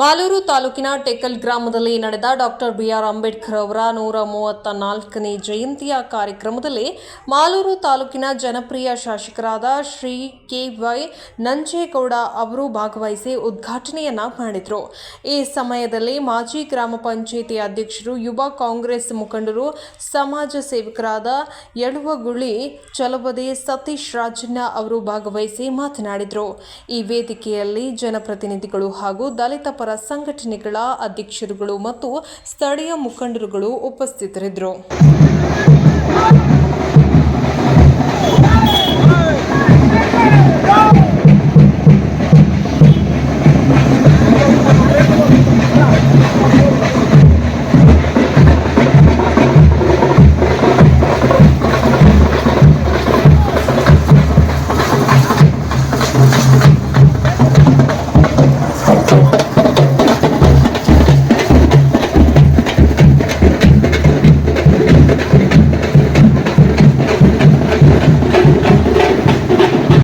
ಮಾಲೂರು ತಾಲೂಕಿನ ಟೆಕಲ್ ಗ್ರಾಮದಲ್ಲಿ ನಡೆದ ಡಾಕ್ಟರ್ ಬಿಆರ್ ಅಂಬೇಡ್ಕರ್ ಅವರ ನೂರ ಮೂವತ್ತ ನಾಲ್ಕನೇ ಜಯಂತಿಯ ಕಾರ್ಯಕ್ರಮದಲ್ಲಿ ಮಾಲೂರು ತಾಲೂಕಿನ ಜನಪ್ರಿಯ ಶಾಸಕರಾದ ಶ್ರೀ ಕೆ ವೈ ನಂಜೇಗೌಡ ಅವರು ಭಾಗವಹಿಸಿ ಉದ್ಘಾಟನೆಯನ್ನ ಮಾಡಿದರು. ಈ ಸಮಯದಲ್ಲಿ ಮಾಜಿ ಗ್ರಾಮ ಪಂಚಾಯಿತಿ ಅಧ್ಯಕ್ಷರು, ಯುವ ಕಾಂಗ್ರೆಸ್ ಮುಖಂಡರು, ಸಮಾಜ ಸೇವಕರಾದ ಯಳುವಗುಳಿ ಚಲಬದೆ ಸತೀಶ್ ರಾಜಣ್ಣ ಅವರು ಭಾಗವಹಿಸಿ ಮಾತನಾಡಿದರು. ಈ ವೇದಿಕೆಯಲ್ಲಿ ಜನಪ್ರತಿನಿಧಿಗಳು ಹಾಗೂ ದಲಿತ ಪರ ಸಂಘಟನೆಗಳ ಅಧ್ಯಕ್ಷರುಗಳು ಮತ್ತು ಸ್ಥಳೀಯ ಮುಖಂಡರುಗಳು ಉಪಸ್ಥಿತರಿದ್ದರು.